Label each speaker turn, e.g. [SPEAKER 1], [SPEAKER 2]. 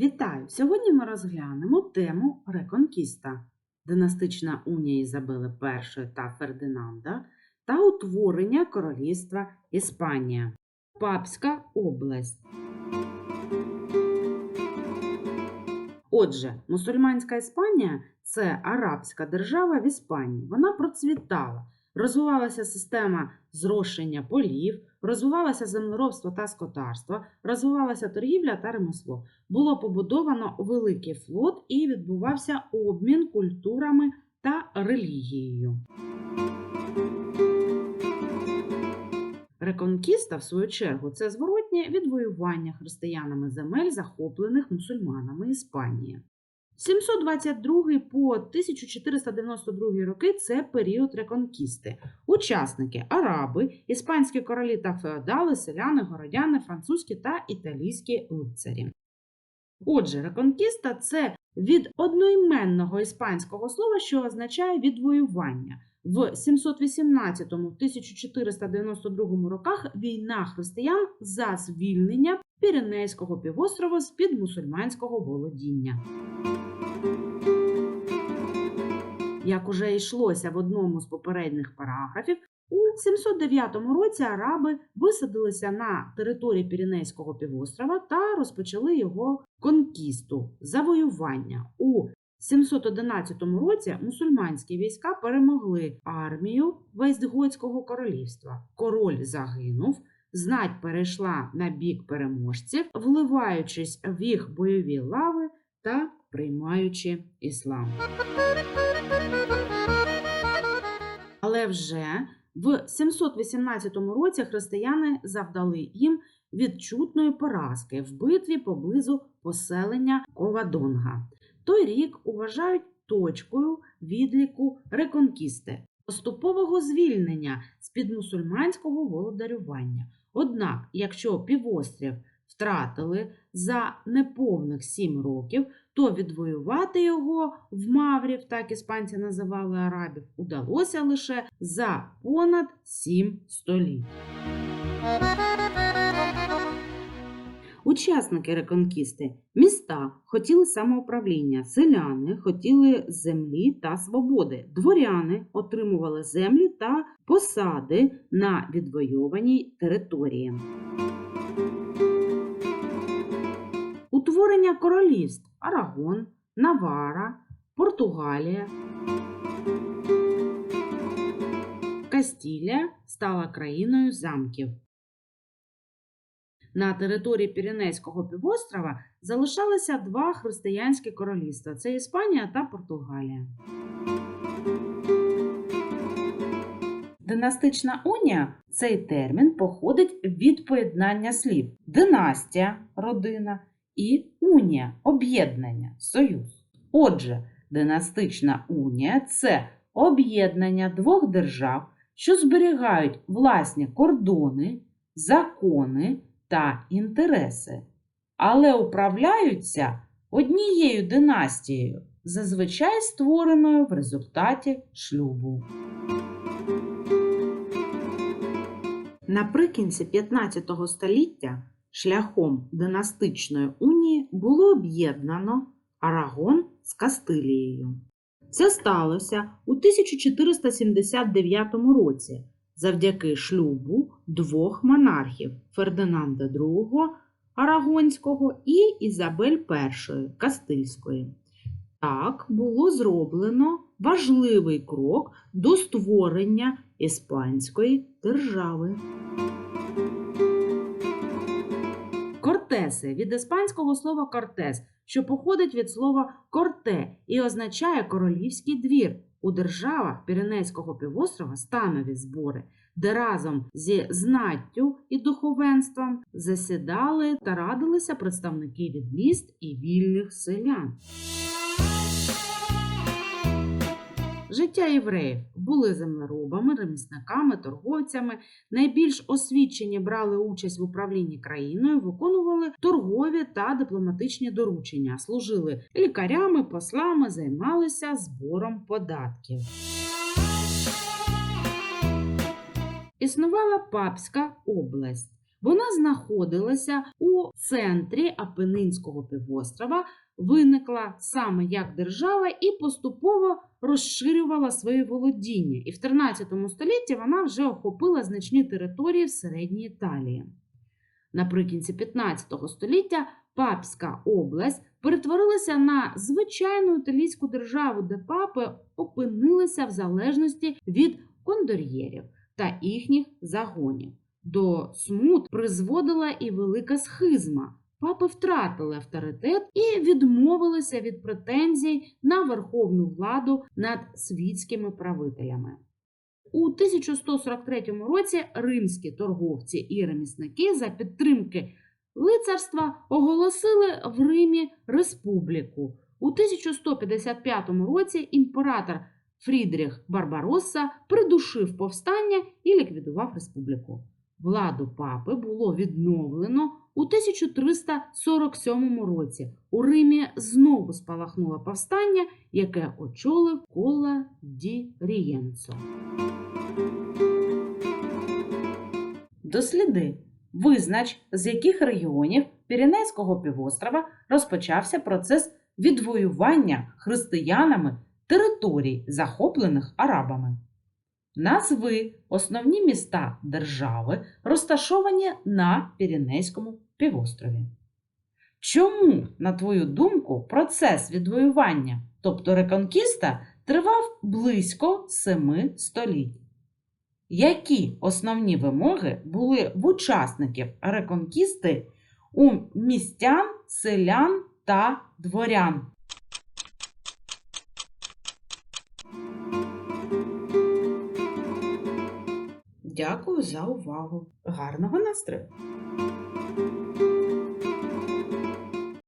[SPEAKER 1] Вітаю! Сьогодні ми розглянемо тему Реконкіста, династична унія Ізабели І та Фердинанда та утворення Королівства Іспанія, Папська область. Отже, мусульманська Іспанія це арабська держава в Іспанії. Вона процвітала. Розвивалася система зрошення полів, розвивалося землеробство та скотарство, розвивалася торгівля та ремесло. Було побудовано великий флот і відбувався обмін культурами та релігією. Реконкіста, в свою чергу, це зворотнє відвоювання християнами земель, захоплених мусульманами Іспанії. 722 по 1492 роки це період реконкісти. Учасники араби, іспанські королі та феодали, селяни, городяни, французькі та італійські лицарі. Отже, реконкіста це від одноіменного іспанського слова, що означає відвоювання. В 718-1492 роках війна християн за звільнення Піренейського півострова з-під мусульманського володіння. Як уже йшлося в одному з попередніх параграфів, у 709 році араби висадилися на території Піренейського півострова та розпочали його конкісту, завоювання. У 711 році мусульманські війська перемогли армію Вейстготського королівства. Король загинув, знать перейшла на бік переможців, вливаючись в їх бойові лави та приймаючи іслам. Але вже в 718 році християни завдали їм відчутної поразки в битві поблизу поселення Ковадонга. Той рік вважають точкою відліку реконкісти, поступового звільнення з-під мусульманського володарювання. Однак, якщо півострів втратили за неповних сім років, то відвоювати його в Маврів, так іспанці називали арабів, удалося лише за понад сім століть. Учасники реконкісти міста хотіли самоуправління, селяни хотіли землі та свободи, дворяни отримували землі та посади на відвойованій території. Утворення королівств Арагон, Навара, Португалія. Кастілія стала країною замків. На території Піренейського півострова залишалися два християнські королівства це Іспанія та Португалія. Династична унія цей термін походить від поєднання слів династія родина і унія об'єднання союз. Отже, династична унія це об'єднання двох держав, що зберігають власні кордони, закони та інтереси, але управляються однією династією, зазвичай створеною в результаті шлюбу. Наприкінці 15 століття шляхом династичної унії було об'єднано Арагон з Кастилією. Це сталося у 1479 році завдяки шлюбу двох монархів Фердинанда II Арагонського і Ізабель І Кастильської. Так було зроблено важливий крок до створення іспанської держави. Кортеси від іспанського слова кортес, що походить від слова корте і означає королівський двір. У державах Піренейського півострова станові збори, де разом зі знаттю і духовенством засідали та радилися представники від міст і вільних селян. Життя євреїв були землеробами, ремісниками, торговцями. Найбільш освічені брали участь в управлінні країною, виконували торгові та дипломатичні доручення, служили лікарями, послами, займалися збором податків. Існувала Папська область. Вона знаходилася у центрі Апенинського півострова, виникла саме як держава і поступово розширювала свої володіння. І в 13 столітті вона вже охопила значні території в середній Італії. Наприкінці 15 століття Папська область перетворилася на звичайну італійську державу, де папи опинилися в залежності від кондор'єрів та їхніх загонів. До смут призводила і велика схизма. Папи втратили авторитет і відмовилися від претензій на верховну владу над світськими правителями. У 1143 році римські торговці і ремісники за підтримки лицарства оголосили в Римі республіку. У 1155 році імператор Фрідріх Барбаросса придушив повстання і ліквідував республіку. Владу папи було відновлено у 1347 році. У Римі знову спалахнуло повстання, яке очолив Кола Ді Рієнцо. Досліди. Визнач, з яких регіонів Піренейського півострова розпочався процес відвоювання християнами територій, захоплених арабами. Назви основні міста держави, розташовані на Піренейському півострові. Чому, на твою думку, процес відвоювання, тобто реконкіста, тривав близько семи століть? Які основні вимоги були в учасників реконкісти у містян, селян та дворян? Дякую за увагу. Гарного настрою!